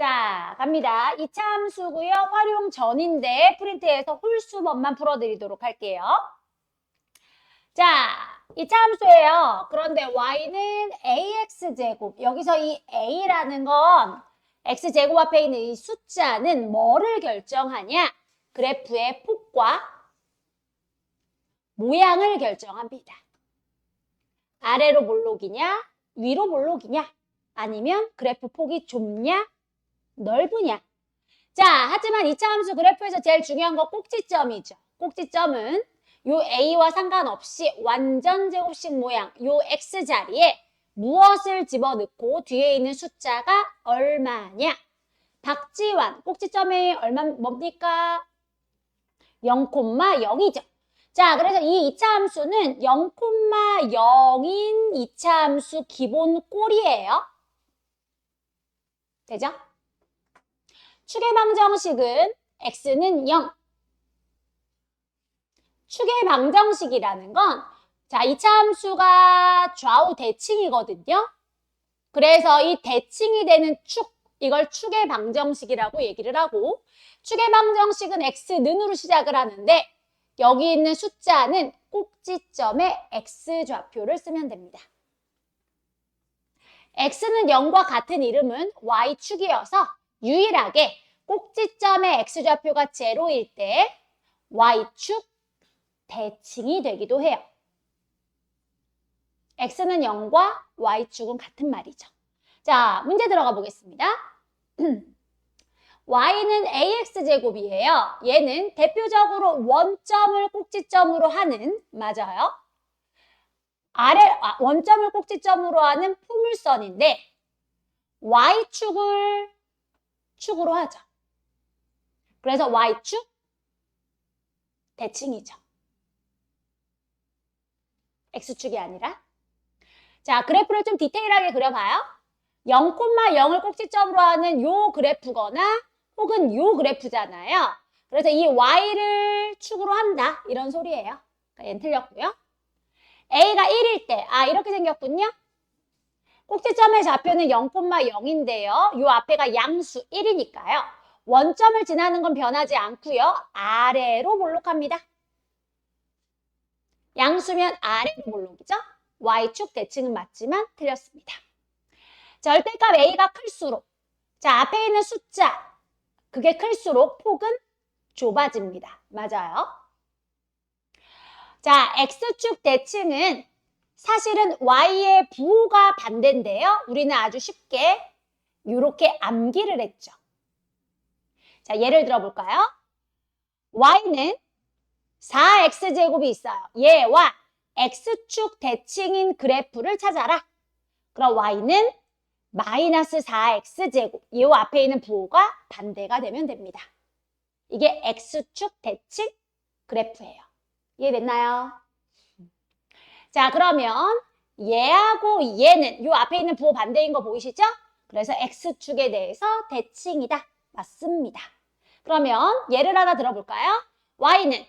자, 갑니다. 이차 함수고요. 활용 전인데 프린트해서 홀수법만 풀어드리도록 할게요. 자, 이차 함수예요. 그런데 y는 ax제곱. 여기서 이 a라는 건 x제곱 앞에 있는 이 숫자는 뭐를 결정하냐? 그래프의 폭과 모양을 결정합니다. 아래로 볼록이냐? 위로 볼록이냐? 아니면 그래프 폭이 좁냐? 넓으냐? 자, 하지만 이차 함수 그래프에서 제일 중요한 건 꼭지점이죠. 꼭지점은 요 A와 상관없이 완전 제곱식 모양, 요 X 자리에 무엇을 집어넣고 뒤에 있는 숫자가 얼마냐? 박지환, 꼭지점이 얼마, 뭡니까? 0,0이죠. 자, 그래서 이 2차 함수는 0,0인 2차 함수 기본 꼴이에요. 되죠? 축의 방정식은 x는 0. 축의 방정식이라는 건 자, 2차 함수가 좌우 대칭이거든요. 그래서 이 대칭이 되는 축, 이걸 축의 방정식이라고 얘기를 하고 축의 방정식은 x는으로 시작을 하는데 여기 있는 숫자는 꼭지점에 x좌표를 쓰면 됩니다. x는 0과 같은 이름은 y축이어서 유일하게 꼭지점의 x좌표가 제로일 때 y축 대칭이 되기도 해요. x는 0과 y축은 같은 말이죠. 자, 문제 들어가 보겠습니다. y는 ax제곱이에요. 얘는 대표적으로 원점을 꼭지점으로 하는, 맞아요. 아래, 아, 원점을 꼭지점으로 하는 포물선인데, y축을 축으로 하죠. 그래서 y축 대칭이죠. x축이 아니라. 자, 그래프를 좀 디테일하게 그려봐요. 0,0을 꼭지점으로 하는 요 그래프거나 혹은 요 그래프잖아요. 그래서 이 y를 축으로 한다. 이런 소리예요. 그러니까 얘는 틀렸고요. a가 1일 때, 아, 이렇게 생겼군요. 꼭지점의 좌표는 0,0인데요. 요 앞에가 양수 1이니까요. 원점을 지나는 건 변하지 않고요. 아래로 볼록합니다. 양수면 아래로 볼록이죠. y축 대칭은 맞지만 틀렸습니다. 절대값 a가 클수록 자 앞에 있는 숫자 그게 클수록 폭은 좁아집니다. 맞아요. 자 x축 대칭은 사실은 y의 부호가 반대인데요. 우리는 아주 쉽게 이렇게 암기를 했죠. 자 예를 들어 볼까요? y는 4x제곱이 있어요. 얘와 x축 대칭인 그래프를 찾아라. 그럼 y는 마이너스 4x제곱. 이 앞에 있는 부호가 반대가 되면 됩니다. 이게 x축 대칭 그래프예요. 이해됐나요? 자, 그러면 얘하고 얘는 이 앞에 있는 부호 반대인 거 보이시죠? 그래서 x축에 대해서 대칭이다. 맞습니다. 그러면 예를 하나 들어볼까요? y는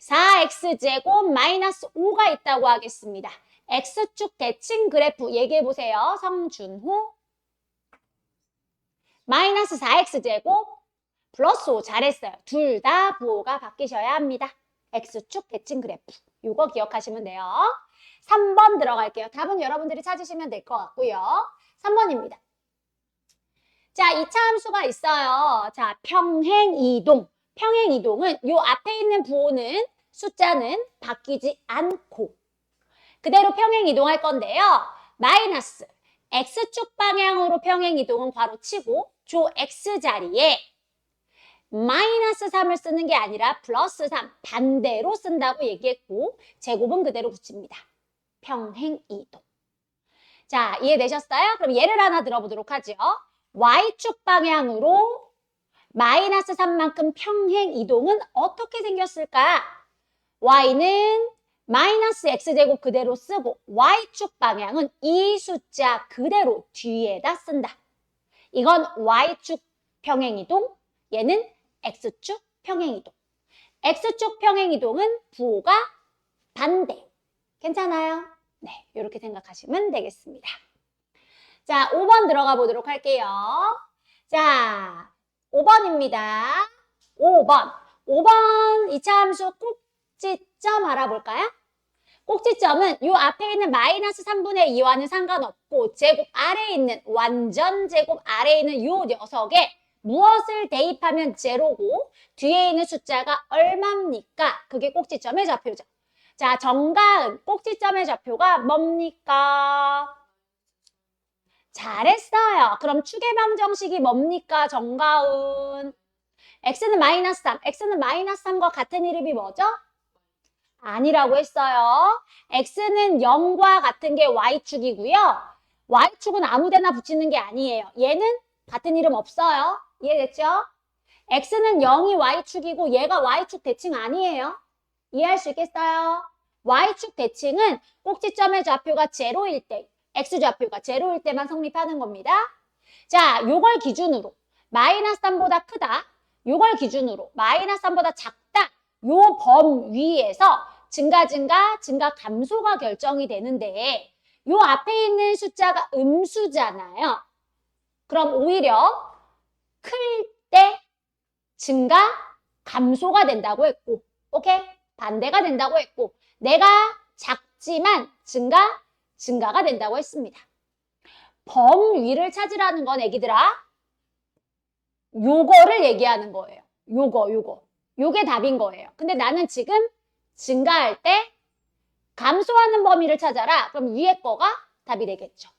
4x제곱 마이너스 5가 있다고 하겠습니다. x축 대칭 그래프 얘기해 보세요. 성준호. 마이너스 4x제곱 플러스 5 잘했어요. 둘 다 부호가 바뀌셔야 합니다. x축 대칭 그래프. 이거 기억하시면 돼요. 3번 들어갈게요. 답은 여러분들이 찾으시면 될 것 같고요. 3번입니다. 자, 2차 함수가 있어요. 자, 평행 이동. 평행 이동은 요 앞에 있는 부호는 숫자는 바뀌지 않고 그대로 평행 이동할 건데요. 마이너스 x축 방향으로 평행 이동은 괄호 치고 조 x 자리에 마이너스 3을 쓰는 게 아니라 플러스 3 반대로 쓴다고 얘기했고 제곱은 그대로 붙입니다. 평행 이동. 자, 이해되셨어요? 그럼 예를 하나 들어보도록 하죠. y축 방향으로 마이너스 3만큼 평행 이동은 어떻게 생겼을까? y는 마이너스 x제곱 그대로 쓰고 y축 방향은 이 숫자 그대로 뒤에다 쓴다. 이건 y축 평행이동, 얘는 x축 평행이동. x축 평행이동은 부호가 반대. 괜찮아요? 네, 이렇게 생각하시면 되겠습니다. 자, 5번 들어가 보도록 할게요. 자, 5번입니다. 5번. 5번 이차함수 꼭지점 알아볼까요? 꼭지점은 요 앞에 있는 마이너스 3분의 2와는 상관없고 제곱 아래에 있는 완전 제곱 아래에 있는 요 녀석에 무엇을 대입하면 제로고 뒤에 있는 숫자가 얼마입니까? 그게 꼭지점의 좌표죠. 자, 정가은 꼭지점의 좌표가 뭡니까? 잘했어요. 그럼 추계방 정식이 뭡니까? 정가은. x는 마이너스 3, x는 마이너스 3과 같은 이름이 뭐죠? 아니라고 했어요. x는 0과 같은 게 y축이고요. y축은 아무데나 붙이는 게 아니에요. 얘는 같은 이름 없어요. 이해됐죠? x는 0이 y축이고 얘가 y축 대칭 아니에요. 이해할 수 있겠어요? y축 대칭은 꼭지점의 좌표가 제로일 때, x 좌표가 제로일 때만 성립하는 겁니다. 자, 요걸 기준으로 마이너스 3보다 크다. 요걸 기준으로 마이너스 3보다 작다. 요 범 위에서 증가 증가 증가 감소가 결정이 되는데 요 앞에 있는 숫자가 음수잖아요. 그럼 오히려 클 때 증가 감소가 된다고 했고 오케이? 반대가 된다고 했고 내가 작지만 증가 증가가 된다고 했습니다. 범 위를 찾으라는 건 애기들아 요거를 얘기하는 거예요. 요거 요거 요게 답인 거예요. 근데 나는 지금 증가할 때 감소하는 범위를 찾아라. 그럼 위에 거가 답이 되겠죠.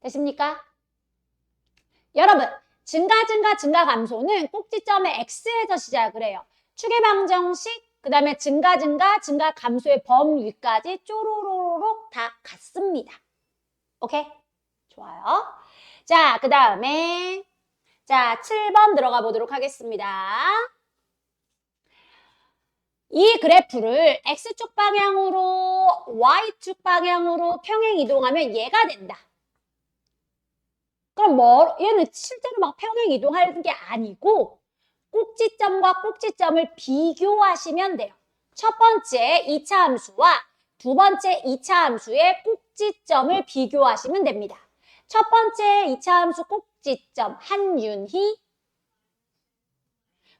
됐습니까? 여러분, 증가, 증가, 증가, 감소는 꼭지점의 x에서 시작을 해요. 추계방정식, 그 다음에 증가, 증가, 증가, 감소의 범위까지 쪼로로록 다 같습니다. 오케이? 좋아요. 자, 그 다음에 자, 7번 들어가 보도록 하겠습니다. 이 그래프를 X축 방향으로 Y축 방향으로 평행 이동하면 얘가 된다. 그럼 뭐 얘는 실제로 막 평행 이동하는 게 아니고 꼭지점과 꼭지점을 비교하시면 돼요. 첫 번째 2차 함수와 두 번째 2차 함수의 꼭지점을 비교하시면 됩니다. 첫 번째 2차 함수 꼭지점 한윤희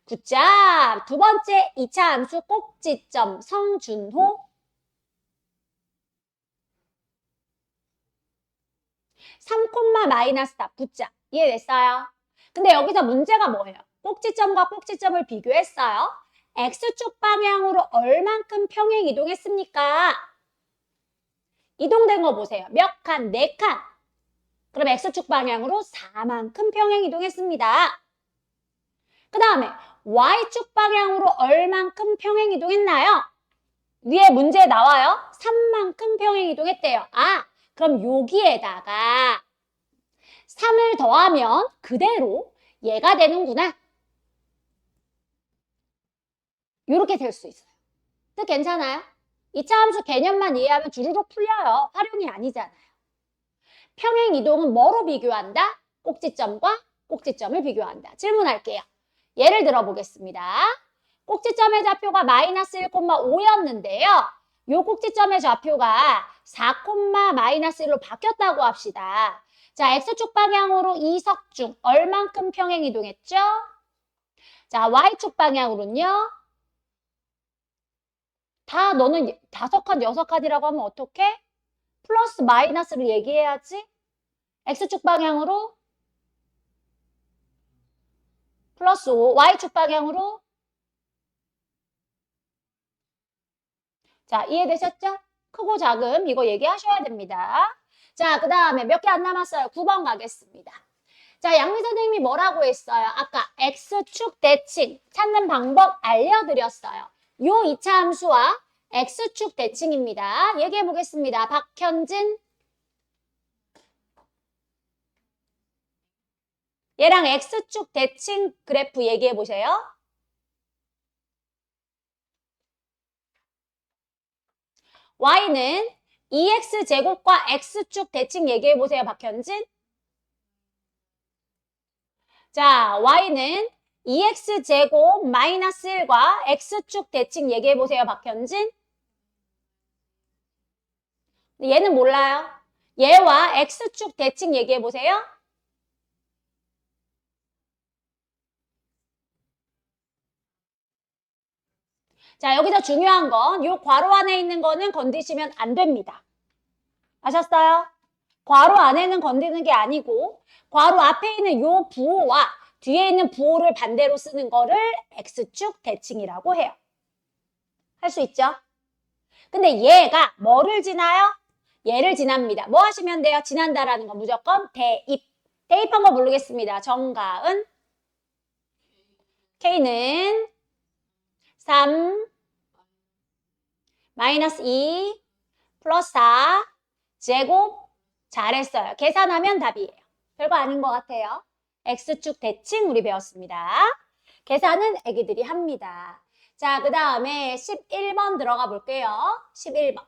굿잡. 두 번째 2차 함수 꼭지점 성준호. 3콤마 마이너스 답 굿잡. 이해됐어요? 근데 여기서 문제가 뭐예요? 꼭지점과 꼭지점을 비교했어요. X축 방향으로 얼만큼 평행 이동했습니까? 이동된 거 보세요. 몇 칸? 네 칸. 그럼 X축 방향으로 4만큼 평행 이동했습니다. 그 다음에 Y축 방향으로 얼만큼 평행 이동했나요? 위에 문제 나와요. 3만큼 평행 이동했대요. 아, 그럼 여기에다가 3을 더하면 그대로 얘가 되는구나. 이렇게 될 수 있어요. 뜻 괜찮아요? 2차 함수 개념만 이해하면 주르륵 풀려요. 활용이 아니잖아요. 평행 이동은 뭐로 비교한다? 꼭지점과 꼭지점을 비교한다. 질문할게요. 예를 들어 보겠습니다. 꼭지점의 좌표가 마이너스 1,5였는데요. 요 꼭지점의 좌표가 4, 마이너스 1로 바뀌었다고 합시다. 자, X축 방향으로 이석중 얼만큼 평행 이동했죠? 자, Y축 방향으로는요. 다 너는 다섯 칸, 여섯 칸이라고 하면 어떻게? 플러스 마이너스를 얘기해야지. X축 방향으로 플러스 5, Y축 방향으로 자, 이해되셨죠? 크고 작음 이거 얘기하셔야 됩니다. 자, 그 다음에 몇 개 안 남았어요. 9번 가겠습니다. 자, 양미 선생님이 뭐라고 했어요? 아까 X축 대칭 찾는 방법 알려드렸어요. 요 2차 함수와 X축 대칭입니다. 얘기해 보겠습니다. 박현진. 얘랑 X축 대칭 그래프 얘기해 보세요. Y는 2X 제곱과 X축 대칭 얘기해 보세요. 박현진. 자, Y는 2X 제곱 마이너스 1과 X축 대칭 얘기해 보세요. 박현진. 얘는 몰라요. 얘와 X축 대칭 얘기해 보세요. 자, 여기서 중요한 건요 괄호 안에 있는 거는 건드시면 안 됩니다. 아셨어요? 괄호 안에는 건드는 게 아니고 괄호 앞에 있는 요 부호와 뒤에 있는 부호를 반대로 쓰는 거를 X축 대칭이라고 해요. 할 수 있죠? 근데 얘가 뭐를 지나요? 얘를 지납니다. 뭐 하시면 돼요? 지난다라는 건 무조건 대입. 대입한 거 모르겠습니다. 정가은 K는 3 마이너스 2 플러스 4 제곱 잘했어요. 계산하면 답이에요. 별거 아닌 것 같아요. X축 대칭 우리 배웠습니다. 계산은 애기들이 합니다. 자, 그 다음에 11번 들어가 볼게요. 11번.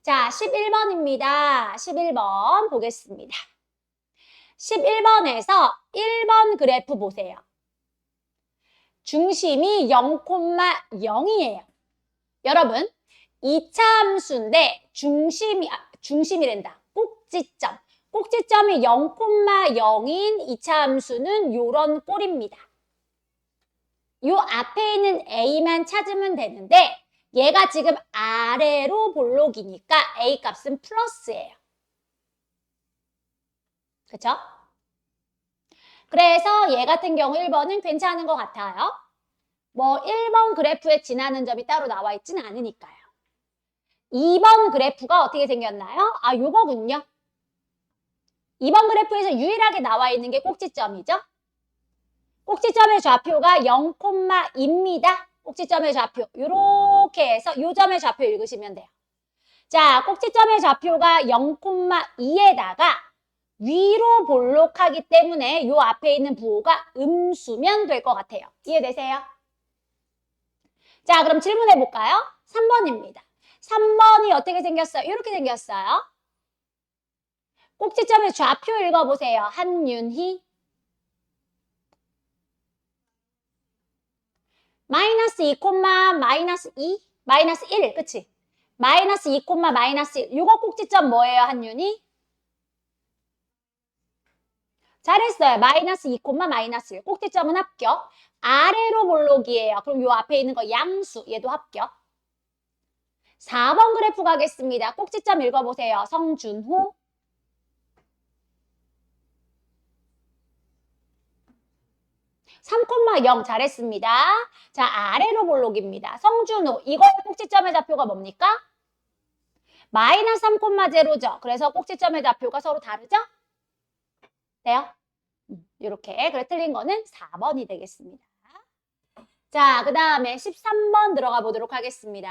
자, 11번입니다. 11번 보겠습니다. 11번에서 1번 그래프 보세요. 중심이 0,0이에요. 여러분, 2차 함수인데 중심이, 아, 중심이란다. 꼭지점. 꼭지점이 0,0인 2차 함수는 요런 꼴입니다. 요 앞에 있는 A만 찾으면 되는데 얘가 지금 아래로 볼록이니까 A 값은 플러스예요. 그쵸? 그래서 얘 같은 경우 1번은 괜찮은 것 같아요. 뭐 1번 그래프에 지나는 점이 따로 나와 있지는 않으니까요. 2번 그래프가 어떻게 생겼나요? 아, 요거군요. 2번 그래프에서 유일하게 나와 있는 게 꼭지점이죠. 꼭지점의 좌표가 0,2입니다. 꼭지점의 좌표. 이렇게 해서 요 점의 좌표 읽으시면 돼요. 자, 꼭지점의 좌표가 0,2에다가 위로 볼록하기 때문에 요 앞에 있는 부호가 음수면 될 것 같아요. 이해되세요? 자, 그럼 질문해 볼까요? 3번입니다. 3번이 어떻게 생겼어요? 이렇게 생겼어요. 꼭지점의 좌표 읽어보세요. 한윤희. 마이너스 2, 마이너스 2, 마이너스 1, 그치? 마이너스 2, 마이너스 1. 이거 꼭지점 뭐예요, 한윤희? 잘했어요. 마이너스 2, 마이너스 1. 꼭지점은 합격. 아래로 볼록이에요. 그럼 요 앞에 있는 거 양수. 얘도 합격. 4번 그래프 가겠습니다. 꼭지점 읽어보세요. 성준호. 삼0 잘했습니다. 자, 아래로 볼록입니다. 성준호. 이거의 꼭지점의 좌표가 뭡니까? 마이너스 3,0죠. 그래서 꼭지점의 좌표가 서로 다르죠? 돼요? 이렇게. 그래 틀린 거는 4번이 되겠습니다. 자, 그 다음에 13번 들어가 보도록 하겠습니다.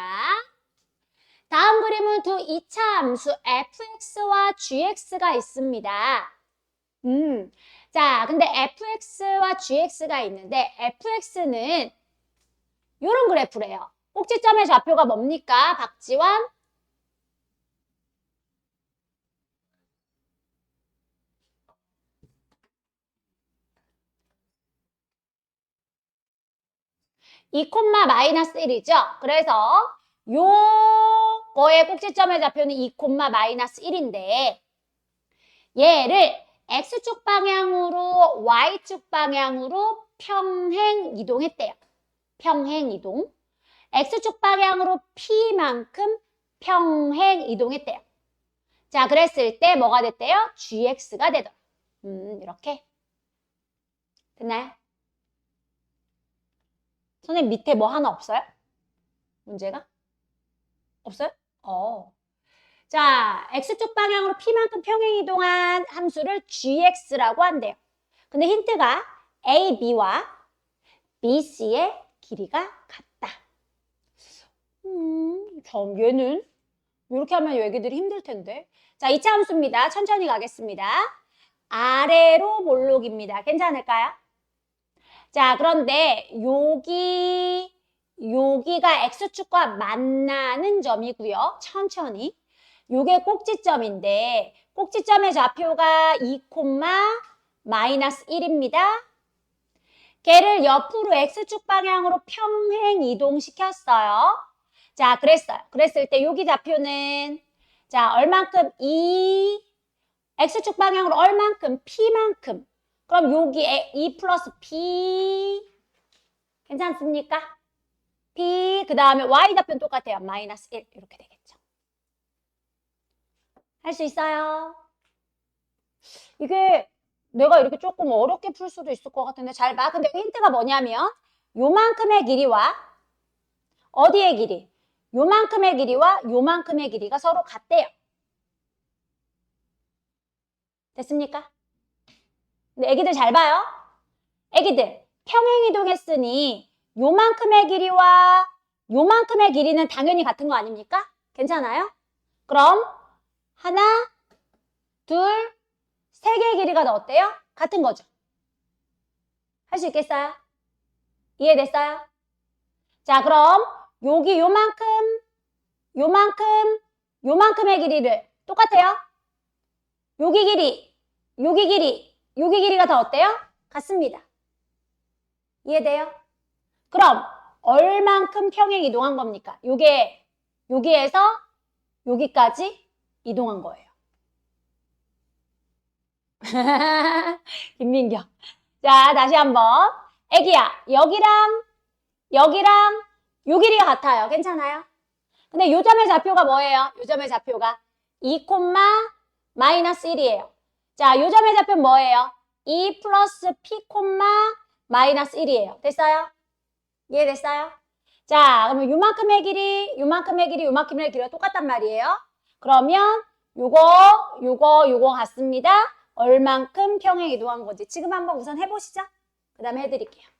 다음 그림은 두 이차 함수 fx와 gx가 있습니다. 음, 자, 근데 fx와 gx가 있는데 fx는 이런 그래프래요. 꼭지점의 좌표가 뭡니까? 박지원? 이 콤마 마이너스 1이죠. 그래서 요거의 꼭지점의 좌표는 2 콤마 마이너스 1인데 얘를 x축 방향으로 y축 방향으로 평행 이동했대요. 평행 이동. x축 방향으로 p만큼 평행 이동했대요. 자, 그랬을 때 뭐가 됐대요? gx가 되더라. 음, 이렇게. 됐나요? 선생님 밑에 뭐 하나 없어요? 문제가? 없어요? 어. 자, x축 방향으로 p만큼 평행 이동한 함수를 gx라고 한대요. 근데 힌트가 a, b와 b, c의 길이가 같다. 음, 참 얘는 이렇게 하면 얘기들이 힘들 텐데. 자, 2차 함수입니다. 천천히 가겠습니다. 아래로 볼록입니다. 괜찮을까요? 자, 그런데 여기 여기가 x축과 만나는 점이고요. 천천히. 요게 꼭지점인데 꼭지점의 좌표가 2, 마이너스 1입니다. 걔를 옆으로 x축 방향으로 평행 이동시켰어요. 자, 그랬어요. 그랬을 때 여기 좌표는 자, 얼만큼 2 x축 방향으로 얼만큼 p만큼 그럼 여기에 2 플러스 p 괜찮습니까? P 그 다음에 Y 좌표는 똑같아요. 마이너스 1 이렇게 되겠죠. 할 수 있어요. 이게 내가 이렇게 조금 어렵게 풀 수도 있을 것 같은데 잘 봐. 근데 힌트가 뭐냐면 요만큼의 길이와 어디의 길이? 요만큼의 길이와 요만큼의 길이가 서로 같대요. 됐습니까? 근데 애기들 잘 봐요. 애기들 평행이동했으니 요만큼의 길이와 요만큼의 길이는 당연히 같은 거 아닙니까? 괜찮아요? 그럼 하나, 둘, 세 개의 길이가 더 어때요? 같은 거죠. 할 수 있겠어요? 이해됐어요? 자, 그럼 여기 요만큼, 요만큼, 요만큼의 길이를 똑같아요? 여기 길이, 여기 길이, 여기 길이가 더 어때요? 같습니다. 이해돼요? 그럼 얼만큼 평행 이동한 겁니까? 요게 여기에서 여기까지 이동한 거예요. 김민경. 자, 다시 한번. 애기야, 여기랑 여기랑 요 길이가 같아요. 괜찮아요? 근데 요 점의 좌표가 뭐예요? 요 점의 좌표가 2, 마이너스 1이에요. 자, 요 점의 좌표는 뭐예요? 2 플러스 P, 마이너스 1이에요. 됐어요? 이해됐어요? 자, 그러면 요만큼의 길이, 요만큼의 길이, 요만큼의 길이가 똑같단 말이에요. 그러면 요거, 요거, 요거 같습니다. 얼만큼 평행 이동한 건지 지금 한번 우선 해보시죠. 그 다음에 해드릴게요.